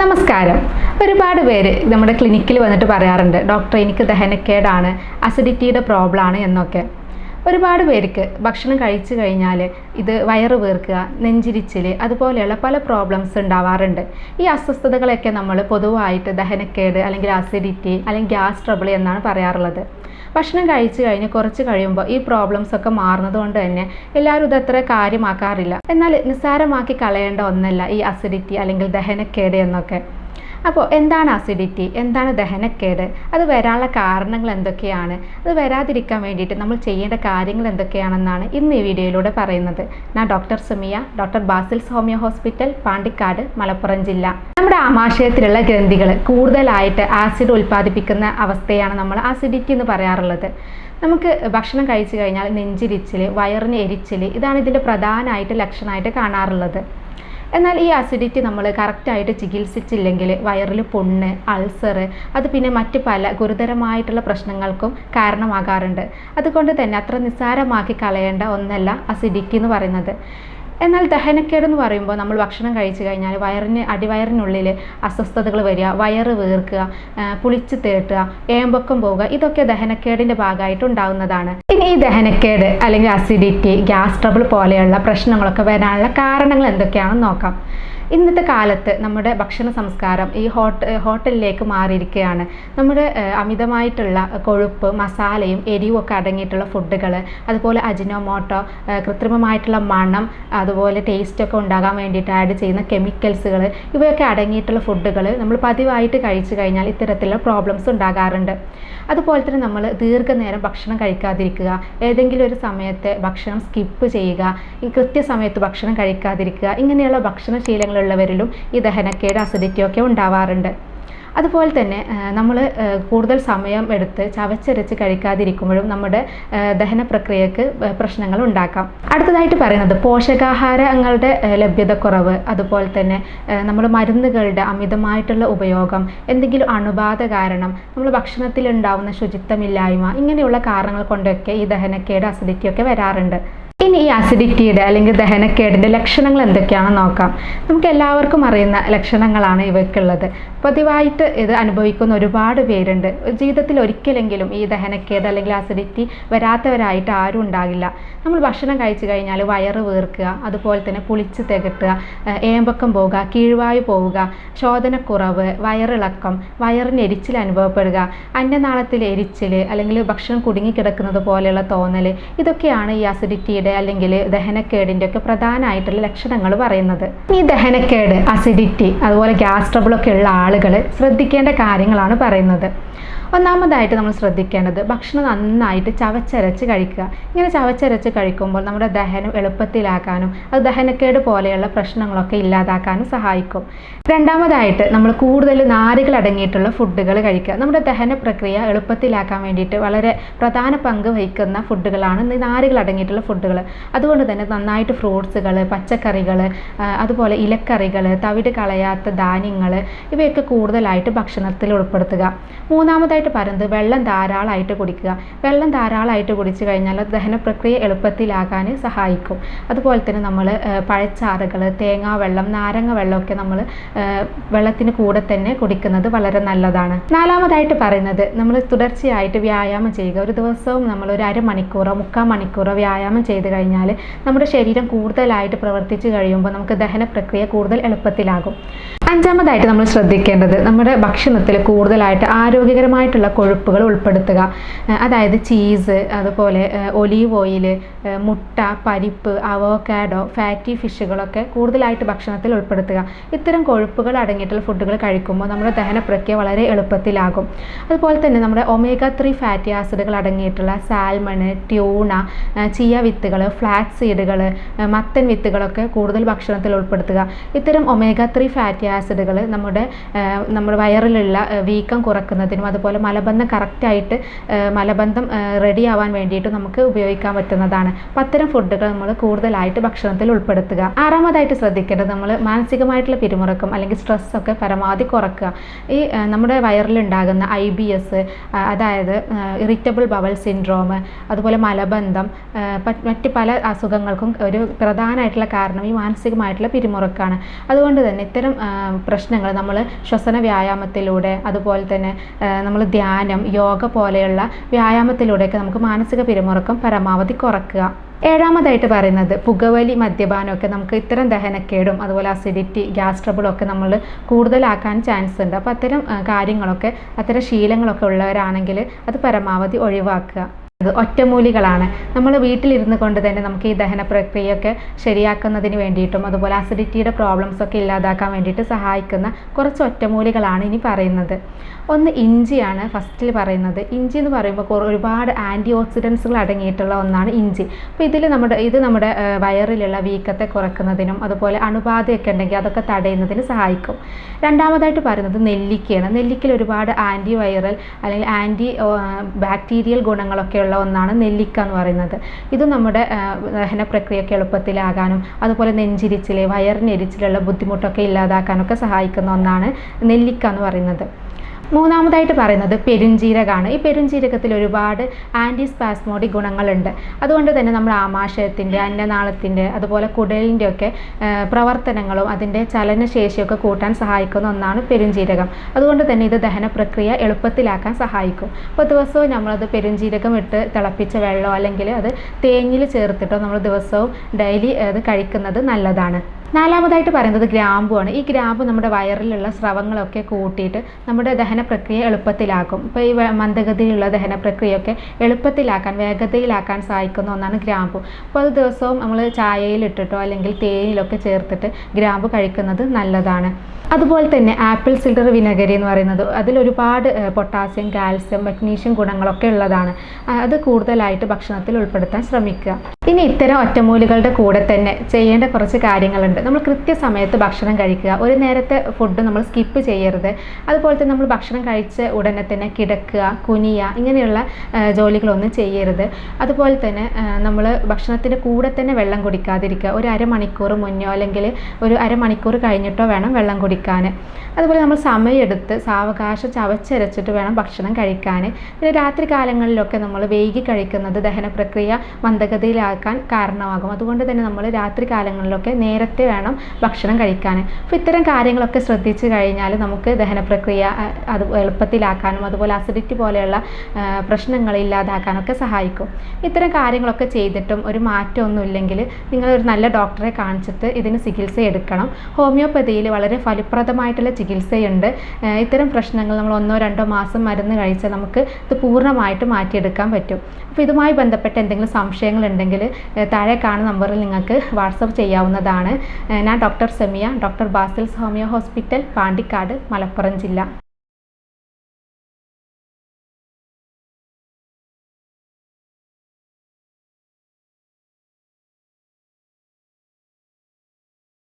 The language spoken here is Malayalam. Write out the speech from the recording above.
നമസ്കാരം. ഒരുപാട് പേര് നമ്മുടെ ക്ലിനിക്കിൽ വന്നിട്ട് പറയാറുണ്ട് ഡോക്ടർ എനിക്ക് ദഹനക്കേടാണ് അസിഡിറ്റിയുടെ പ്രോബ്ലം ആണ് എന്നൊക്കെ. ഒരുപാട് പേർക്ക് ഭക്ഷണം കഴിച്ചു കഴിഞ്ഞാൽ ഇത് വയറ് വീർക്കുക നെഞ്ചിരിച്ചിൽ അതുപോലെയുള്ള പല പ്രോബ്ലംസ് ഉണ്ടാവാറുണ്ട്. ഈ അസ്വസ്ഥതകളൊക്കെ നമ്മൾ പൊതുവായിട്ട് ദഹനക്കേട് അല്ലെങ്കിൽ അസിഡിറ്റി അല്ലെങ്കിൽ ഗ്യാസ് ട്രബിൾ എന്നാണ് പറയാറുള്ളത്. ഭക്ഷണം കഴിച്ചു കഴിഞ്ഞ് കുറച്ച് കഴിയുമ്പോൾ ഈ പ്രോബ്ലംസ് ഒക്കെ മാറുന്നത് കൊണ്ട് തന്നെ എല്ലാവരും ഇതത്ര കാര്യമാക്കാറില്ല. എന്നാൽ നിസ്സാരമാക്കി കളയേണ്ട ഒന്നല്ല ഈ അസിഡിറ്റി അല്ലെങ്കിൽ ദഹനക്കേട് എന്നൊക്കെ. അപ്പോൾ എന്താണ് അസിഡിറ്റി എന്താണ് ദഹനക്കേട്? അത് വരാനുള്ള കാരണങ്ങൾ എന്തൊക്കെയാണ്? അത് വരാതിരിക്കാൻ വേണ്ടിയിട്ട് നമ്മൾ ചെയ്യേണ്ട കാര്യങ്ങൾ എന്തൊക്കെയാണെന്നാണ് ഇന്ന് ഈ വീഡിയോയിലൂടെ പറയുന്നത്. ഞാൻ doctor Sumiya doctor Basil's homeo hospital Pandikkad Malappuram ജില്ല. നമ്മുടെ ആമാശയത്തിലുള്ള ഗ്രന്ഥികൾ കൂടുതലായിട്ട് ആസിഡ് ഉൽപ്പാദിപ്പിക്കുന്ന അവസ്ഥയാണ് നമ്മൾ അസിഡിറ്റി എന്ന് പറയാറുള്ളത്. നമുക്ക് ഭക്ഷണം കഴിച്ചു കഴിഞ്ഞാൽ നെഞ്ചിരിച്ചിൽ വയറിന് എരിച്ചിൽ ഇതാണ് ഇതിന്റെ പ്രധാനമായിട്ട് ലക്ഷണമായിട്ട് കാണാറുള്ളത്. എന്നാൽ ഈ അസിഡിറ്റി നമ്മൾ കറക്റ്റായിട്ട് ചികിത്സിച്ചില്ലെങ്കിൽ വയറിൽ പൊണ്ണ് അൾസർ അത് പിന്നെ മറ്റ് പല ഗുരുതരമായിട്ടുള്ള പ്രശ്നങ്ങൾക്കും കാരണമാകാറുണ്ട്. അതുകൊണ്ട് തന്നെ അത്ര നിസ്സാരമാക്കി കളയേണ്ട ഒന്നല്ല അസിഡിറ്റി എന്ന് പറയുന്നത്. എന്നാൽ ദഹനക്കേട് എന്ന് പറയുമ്പോൾ നമ്മൾ ഭക്ഷണം കഴിച്ചു കഴിഞ്ഞാൽ വയറിന് അടിവയറിനുള്ളിൽ അസ്വസ്ഥതകൾ വരിക വയറ് വീർക്കുക പുളിച്ചു തേട്ടുക ഏമ്പക്കം പോവുക ഇതൊക്കെ ദഹനക്കേടിന്റെ ഭാഗമായിട്ട് ഉണ്ടാകുന്നതാണ് ഇനി ഈ ദഹനക്കേട് അല്ലെങ്കിൽ അസിഡിറ്റി ഗ്യാസ് ട്രബിൾ പോലെയുള്ള പ്രശ്നങ്ങളൊക്കെ വരാനുള്ള കാരണങ്ങൾ എന്തൊക്കെയാണെന്ന് നോക്കാം. ഇന്നത്തെ കാലത്ത് നമ്മുടെ ഭക്ഷണ സംസ്കാരം ഈ ഹോട്ട ഹോട്ടലിലേക്ക് മാറിയിരിക്കുകയാണ്. നമ്മുടെ അമിതമായിട്ടുള്ള കൊഴുപ്പ് മസാലയും എരിവും ഒക്കെ അടങ്ങിയിട്ടുള്ള ഫുഡുകൾ അതുപോലെ അജിനോമോട്ടോ കൃത്രിമമായിട്ടുള്ള മണം അതുപോലെ ടേസ്റ്റൊക്കെ ഉണ്ടാകാൻ വേണ്ടിയിട്ട് ആഡ് ചെയ്യുന്ന കെമിക്കൽസുകൾ ഇവയൊക്കെ അടങ്ങിയിട്ടുള്ള ഫുഡുകൾ നമ്മൾ പതിവായിട്ട് കഴിച്ചു കഴിഞ്ഞാൽ ഇത്തരത്തിലുള്ള പ്രോബ്ലംസ് ഉണ്ടാകാറുണ്ട്. അതുപോലെ തന്നെ നമ്മൾ ദീർഘനേരം ഭക്ഷണം കഴിക്കാതിരിക്കുക ഏതെങ്കിലും ഒരു സമയത്ത് ഭക്ഷണം സ്കിപ്പ് ചെയ്യുക കൃത്യസമയത്ത് ഭക്ഷണം കഴിക്കാതിരിക്കുക ഇങ്ങനെയുള്ള ഭക്ഷണശീലങ്ങളുള്ളവരിലും ഈ ദഹനക്കേട് അസിഡിറ്റിയൊക്കെ ഉണ്ടാവാറുണ്ട്. അതുപോലെ തന്നെ നമ്മൾ കൂടുതൽ സമയം എടുത്ത് ചവച്ചരച്ച് കഴിക്കാതിരിക്കുമ്പോഴും നമ്മുടെ ദഹന പ്രക്രിയക്ക് പ്രശ്നങ്ങൾ ഉണ്ടാക്കാം. അടുത്തതായിട്ട് പറയുന്നത് പോഷകാഹാരങ്ങളുടെ ലഭ്യതക്കുറവ് അതുപോലെ തന്നെ നമ്മൾ മരുന്നുകളുടെ അമിതമായിട്ടുള്ള ഉപയോഗം എന്തെങ്കിലും അണുബാധ കാരണം നമ്മൾ ഭക്ഷണത്തിൽ ഉണ്ടാവുന്ന ശുചിത്വമില്ലായ്മ ഇങ്ങനെയുള്ള കാരണങ്ങൾ കൊണ്ടൊക്കെ ഈ ദഹനക്കേട് അസിഡിറ്റിയൊക്കെ വരാറുണ്ട്. ഇനി ഈ അസിഡിറ്റിയുടെ അല്ലെങ്കിൽ ദഹനക്കേടിന്റെ ലക്ഷണങ്ങൾ എന്തൊക്കെയാണെന്ന് നോക്കാം. നമുക്ക് എല്ലാവർക്കും അറിയുന്ന ലക്ഷണങ്ങളാണ് ഇവയ്ക്കുള്ളത്. പതിവായിട്ട് ഇത് അനുഭവിക്കുന്ന ഒരുപാട് പേരുണ്ട്. ജീവിതത്തിൽ ഒരിക്കലെങ്കിലും ഈ ദഹനക്കേട് അല്ലെങ്കിൽ അസിഡിറ്റി വരാത്തവരായിട്ട് ആരും ഉണ്ടാകില്ല. നമ്മൾ ഭക്ഷണം കഴിച്ചു കഴിഞ്ഞാൽ വയറ് വീർക്കുക അതുപോലെ തന്നെ പുളിച്ച് തികട്ടുക ഏമ്പക്കം പോവുക കീഴ്വായു പോവുക ശോധനക്കുറവ് വയറിളക്കം വയറിന് എരിച്ചിൽ അനുഭവപ്പെടുക അന്നനാളത്തിൽ എരിച്ചിൽ അല്ലെങ്കിൽ ഭക്ഷണം കുടുങ്ങിക്കിടക്കുന്നത് പോലെയുള്ള തോന്നൽ ഇതൊക്കെയാണ് ഈ അസിഡിറ്റിയുടെ അല്ലെങ്കിൽ ദഹനക്കേടിന്റെ ഒക്കെ പ്രധാനമായിട്ടുള്ള ലക്ഷണങ്ങൾ പറയുന്നത്. ഈ ദഹനക്കേട് അസിഡിറ്റി അതുപോലെ ഗ്യാസ് ട്രബിളൊക്കെ ഉള്ള ആളുകൾ ശ്രദ്ധിക്കേണ്ട കാര്യങ്ങളാണ് പറയുന്നത്. ഒന്നാമതായിട്ട് നമ്മൾ ശ്രദ്ധിക്കേണ്ടത് ഭക്ഷണം നന്നായിട്ട് ചവച്ചരച്ച് കഴിക്കുക. ഇങ്ങനെ ചവച്ചരച്ച് കഴിക്കുമ്പോൾ നമ്മുടെ ദഹനം എളുപ്പത്തിലാക്കാനും അത് ദഹനക്കേട് പോലെയുള്ള പ്രശ്നങ്ങളൊക്കെ ഇല്ലാതാക്കാനും സഹായിക്കും. രണ്ടാമതായിട്ട് നമ്മൾ കൂടുതൽ നാരുകൾ അടങ്ങിയിട്ടുള്ള ഫുഡുകൾ കഴിക്കുക. നമ്മുടെ ദഹന പ്രക്രിയ എളുപ്പത്തിലാക്കാൻ വേണ്ടിയിട്ട് വളരെ പ്രധാന പങ്ക് വഹിക്കുന്ന ഫുഡുകളാണ് നാരുകൾ അടങ്ങിയിട്ടുള്ള ഫുഡുകൾ. അതുകൊണ്ട് തന്നെ നന്നായിട്ട് ഫ്രൂട്ട്സുകൾ പച്ചക്കറികൾ അതുപോലെ ഇലക്കറികൾ തവിട് കളയാത്ത ധാന്യങ്ങൾ ഇവയൊക്കെ കൂടുതലായിട്ട് ഭക്ഷണത്തിൽ ഉൾപ്പെടുത്തുക. മൂന്നാമതായിട്ട് പറയുന്നത് വെള്ളം ധാരാളമായിട്ട് കുടിക്കുക. വെള്ളം ധാരാളമായിട്ട് കുടിച്ചു കഴിഞ്ഞാൽ ദഹന പ്രക്രിയ എളുപ്പത്തിലാകാൻ സഹായിക്കും. അതുപോലെ തന്നെ നമ്മൾ പഴച്ചാറുകൾ തേങ്ങാ വെള്ളം നാരങ്ങ വെള്ളമൊക്കെ നമ്മൾ വെള്ളത്തിന് കൂടെ തന്നെ കുടിക്കുന്നത് വളരെ നല്ലതാണ്. നാലാമതായിട്ട് പറയുന്നത് നമ്മൾ തുടർച്ചയായിട്ട് വ്യായാമം ചെയ്യുക. ഒരു ദിവസവും നമ്മൾ ഒരു അരമണിക്കൂറോ മുക്കാൽ മണിക്കൂറോ വ്യായാമം ചെയ്ത് കഴിഞ്ഞാൽ നമ്മുടെ ശരീരം കൂടുതലായിട്ട് പ്രവർത്തിച്ച് കഴിയുമ്പോൾ നമുക്ക് ദഹന പ്രക്രിയ കൂടുതൽ എളുപ്പത്തിലാകും. അഞ്ചാമതായിട്ട് നമ്മൾ ശ്രദ്ധിക്കേണ്ടത് നമ്മുടെ ഭക്ഷണത്തിൽ കൂടുതലായിട്ട് ആരോഗ്യകരമായിട്ടുള്ള കൊഴുപ്പുകൾ ഉൾപ്പെടുത്തുക. അതായത് ചീസ് അതുപോലെ ഒലീവ് ഓയിൽ മുട്ട പരിപ്പ് അവോക്കാഡോ ഫാറ്റി ഫിഷുകളൊക്കെ കൂടുതലായിട്ട് ഭക്ഷണത്തിൽ ഉൾപ്പെടുത്തുക. ഇത്തരം കൊഴുപ്പുകൾ അടങ്ങിയിട്ടുള്ള ഫുഡുകൾ കഴിക്കുമ്പോൾ നമ്മുടെ ദഹന പ്രക്രിയ വളരെ എളുപ്പത്തിലാകും. അതുപോലെ തന്നെ നമ്മുടെ ഒമേഗ ത്രീ ഫാറ്റി ആസിഡുകൾ അടങ്ങിയിട്ടുള്ള സാൽമണ് ട്യൂണ ചിയ വിത്തുകൾ ഫ്ലാറ്റ് സീഡുകൾ മത്തൻ വിത്തുകളൊക്കെ കൂടുതൽ ഭക്ഷണത്തിൽ ഉൾപ്പെടുത്തുക. ഇത്തരം ഒമേഗ ത്രീ ഫാറ്റി ആസിഡുകൾ നമ്മുടെ നമ്മുടെ വയറിലുള്ള വീക്കം കുറക്കുന്നതിനും അതുപോലെ മലബന്ധം കറക്റ്റായിട്ട് മലബന്ധം റെഡി ആവാൻ വേണ്ടിയിട്ട് നമുക്ക് ഉപയോഗിക്കാൻ പറ്റുന്നതാണ്. അപ്പം അത്തരം ഫുഡുകൾ നമ്മൾ കൂടുതലായിട്ട് ഭക്ഷണത്തിൽ ഉൾപ്പെടുത്തുക. ആറാമതായിട്ട് ശ്രദ്ധിക്കേണ്ടത് നമ്മൾ മാനസികമായിട്ടുള്ള പിരിമുറക്കം അല്ലെങ്കിൽ സ്ട്രെസ്സൊക്കെ പരമാവധി കുറക്കുക. ഈ നമ്മുടെ വയറിലുണ്ടാകുന്ന ഐ ബി എസ് അതായത് ഇറിറ്റബിൾ ബവൽ സിൻഡ്രോം അതുപോലെ മലബന്ധം മറ്റ് പല അസുഖങ്ങൾക്കും ഒരു പ്രധാനമായിട്ടുള്ള കാരണം ഈ മാനസികമായിട്ടുള്ള പിരിമുറുക്കാണ്. അതുകൊണ്ട് തന്നെ ഇത്തരം പ്രശ്നങ്ങൾ നമ്മൾ ശ്വസന വ്യായാമത്തിലൂടെ അതുപോലെ തന്നെ നമ്മൾ ധ്യാനം യോഗ പോലെയുള്ള വ്യായാമത്തിലൂടെയൊക്കെ നമുക്ക് മാനസിക പിരിമുറുക്കം പരമാവധി കുറക്കുക. ഏഴാമതായിട്ട് പറയുന്നത് പുകവലി മദ്യപാനമൊക്കെ നമുക്ക് ഇത്തരം ദഹനക്കേടും അതുപോലെ അസിഡിറ്റി ഗ്യാസ് ട്രബിളും ഒക്കെ നമ്മൾ കൂടുതലാക്കാൻ ചാൻസ് ഉണ്ട്. അപ്പോൾ അത്തരം കാര്യങ്ങളൊക്കെ അത്തരം ശീലങ്ങളൊക്കെ ഉള്ളവരാണെങ്കിൽ അത് പരമാവധി ഒഴിവാക്കുക. ഒറ്റമൂലികളാണ്. നമ്മൾ വീട്ടിലിരുന്ന് കൊണ്ട് തന്നെ നമുക്ക് ഈ ദഹന പ്രക്രിയയൊക്കെ ശരിയാക്കുന്നതിന് വേണ്ടിയിട്ടും അതുപോലെ അസിഡിറ്റിയുടെ പ്രോബ്ലംസ് ഒക്കെ ഇല്ലാതാക്കാൻ വേണ്ടിയിട്ട് സഹായിക്കുന്ന കുറച്ച് ഒറ്റമൂലികളാണ് ഇനി പറയുന്നത്. ഒന്ന് ഇഞ്ചിയാണ് ഫസ്റ്റിൽ പറയുന്നത്. ഇഞ്ചി എന്ന് പറയുമ്പോൾ ഒരുപാട് ആന്റി ഓക്സിഡൻസുകൾ അടങ്ങിയിട്ടുള്ള ഒന്നാണ് ഇഞ്ചി. അപ്പോൾ ഇതിൽ നമ്മുടെ ഇത് നമ്മുടെ വയറിലുള്ള വീക്കത്തെ കുറക്കുന്നതിനും അതുപോലെ അണുബാധയൊക്കെ ഉണ്ടെങ്കിൽ അതൊക്കെ തടയുന്നതിന് സഹായിക്കും. രണ്ടാമതായിട്ട് പറയുന്നത് നെല്ലിക്കയാണ്. നെല്ലിക്കയിൽ ഒരുപാട് ആന്റി വൈറൽ അല്ലെങ്കിൽ ആന്റി ബാക്ടീരിയൽ ഗുണങ്ങളൊക്കെ ഉള്ള ഒന്നാണ് നെല്ലിക്ക എന്ന് പറയുന്നത്. ഇത് നമ്മുടെ ദഹന പ്രക്രിയയ്ക്ക് എളുപ്പത്തിലാകാനും അതുപോലെ നെഞ്ചിരിച്ചിൽ വയറിനെരിച്ചിലുള്ള ബുദ്ധിമുട്ടൊക്കെ ഇല്ലാതാക്കാനൊക്കെ സഹായിക്കുന്ന ഒന്നാണ് നെല്ലിക്ക എന്ന് പറയുന്നത്. മൂന്നാമതായിട്ട് പറയുന്നത് പെരുംജീരകമാണ് ഈ പെരുംജീരകത്തിൽ ഒരുപാട് ആന്റി സ്പാസ്മോഡിക് ഗുണങ്ങളുണ്ട്. അതുകൊണ്ട് തന്നെ നമ്മൾ ആമാശയത്തിന്റെ അന്നനാളത്തിന്റെ അതുപോലെ കുടലിന്റെ ഒക്കെ പ്രവർത്തനങ്ങളും അതിന്റെ ചലനശേഷിയൊക്കെ കൂട്ടാൻ സഹായിക്കുന്ന ഒന്നാണ് പെരുംജീരകം. അതുകൊണ്ട് തന്നെ ഇത് ദഹന പ്രക്രിയ എളുപ്പത്തിലാക്കാൻ സഹായിക്കും. അപ്പോൾ ദിവസവും നമ്മളത് പെരുംജീരകം ഇട്ട് തിളപ്പിച്ച വെള്ളമോ അല്ലെങ്കിൽ അത് തേനിൽ ചേർത്തിട്ടോ നമ്മൾ ദിവസവും ഡെയിലി അത് കഴിക്കുന്നത് നല്ലതാണ്. നാലാമതായിട്ട് പറയുന്നത് ഗ്രാമ്പുമാണ് ഈ ഗ്രാമ്പു നമ്മുടെ വയറിലുള്ള സ്രവങ്ങളൊക്കെ കൂട്ടിയിട്ട് നമ്മുടെ ദഹന പ്രക്രിയ എളുപ്പത്തിലാക്കും. ഇപ്പോൾ ഈ മന്ദഗതിയിലുള്ള ദഹന പ്രക്രിയയൊക്കെ എളുപ്പത്തിലാക്കാൻ വേഗതയിലാക്കാൻ സഹായിക്കുന്ന ഒന്നാണ് ഗ്രാമ്പു. അപ്പോൾ അത് ദിവസവും നമ്മൾ ചായയിലിട്ടിട്ടോ അല്ലെങ്കിൽ തേനിലൊക്കെ ചേർത്തിട്ട് ഗ്രാമ്പ് കഴിക്കുന്നത് നല്ലതാണ്. അതുപോലെ തന്നെ ആപ്പിൾ സിഡർ വിനെഗരി എന്ന് പറയുന്നത് അതിൽ ഒരുപാട് പൊട്ടാസ്യം കാൽസ്യം മഗ്നീഷ്യം ഗുണങ്ങളൊക്കെ ഉള്ളതാണ്. അത് കൂടുതലായിട്ട് ഭക്ഷണത്തിൽ ഉൾപ്പെടുത്താൻ ശ്രമിക്കുക. ഇനി ഇത്തരം ഒറ്റമൂലികളുടെ കൂടെ തന്നെ ചെയ്യേണ്ട കുറച്ച് കാര്യങ്ങളുണ്ട്. നമ്മൾ കൃത്യസമയത്ത് ഭക്ഷണം കഴിക്കുക. ഒരു നേരത്തെ ഫുഡ് നമ്മൾ സ്കിപ്പ് ചെയ്യരുത്. അതുപോലെ തന്നെ നമ്മൾ ഭക്ഷണം കഴിച്ച ഉടനെ തന്നെ കിടക്കുക കുനിയുക ഇങ്ങനെയുള്ള ജോലികളൊന്നും ചെയ്യരുത്. അതുപോലെ തന്നെ നമ്മൾ ഭക്ഷണത്തിന്റെ കൂടെ തന്നെ വെള്ളം കുടിക്കാതിരിക്കുക. ഒരു അരമണിക്കൂർ മുന്നോ അല്ലെങ്കിൽ ഒരു അരമണിക്കൂർ കഴിഞ്ഞിട്ടോ വേണം വെള്ളം കുടിക്കാൻ. അതുപോലെ നമ്മൾ സമയമെടുത്ത് സാവകാശം ചവച്ചരച്ചിട്ട് വേണം ഭക്ഷണം കഴിക്കാൻ. പിന്നെ രാത്രി കാലങ്ങളിലൊക്കെ നമ്മൾ വൈകി കഴിക്കുന്നത് ദഹന പ്രക്രിയ മന്ദഗതിയിലാക്കാൻ കാരണമാകും. അതുകൊണ്ട് തന്നെ നമ്മൾ രാത്രി കാലങ്ങളിലൊക്കെ നേരത്തെ വേണം ഭക്ഷണം കഴിക്കാൻ അപ്പോൾ ഇത്തരം കാര്യങ്ങളൊക്കെ ശ്രദ്ധിച്ചു കഴിഞ്ഞാൽ നമുക്ക് ദഹന പ്രക്രിയ അത് എളുപ്പത്തിലാക്കാനും അതുപോലെ അസിഡിറ്റി പോലെയുള്ള പ്രശ്നങ്ങൾ ഇല്ലാതാക്കാനൊക്കെ സഹായിക്കും. ഇത്തരം കാര്യങ്ങളൊക്കെ ചെയ്തിട്ടും ഒരു മാറ്റമൊന്നും ഇല്ലെങ്കിൽ നിങ്ങൾ ഒരു നല്ല ഡോക്ടറെ കാണിച്ചിട്ട് ഇതിന് ചികിത്സ എടുക്കണം. ഹോമിയോപ്പതിയിൽ വളരെ ഫലപ്രദമായിട്ടുള്ള ചികിത്സയുണ്ട്. ഇത്തരം പ്രശ്നങ്ങൾ നമ്മൾ ഒന്നോ രണ്ടോ മാസം മരുന്ന് കഴിച്ചാൽ നമുക്ക് ഇത് പൂർണമായിട്ട് മാറ്റിയെടുക്കാൻ പറ്റും. അപ്പോൾ ഇതുമായി ബന്ധപ്പെട്ട എന്തെങ്കിലും സംശയങ്ങളുണ്ടെങ്കിൽ താഴെ കാണുന്ന നമ്പറിൽ നിങ്ങൾക്ക് വാട്സപ്പ് ചെയ്യാവുന്നതാണ്. ഞാൻ doctor Semiya doctor Basil's homeo hospital Pandikkad Malappuram ജില്ല.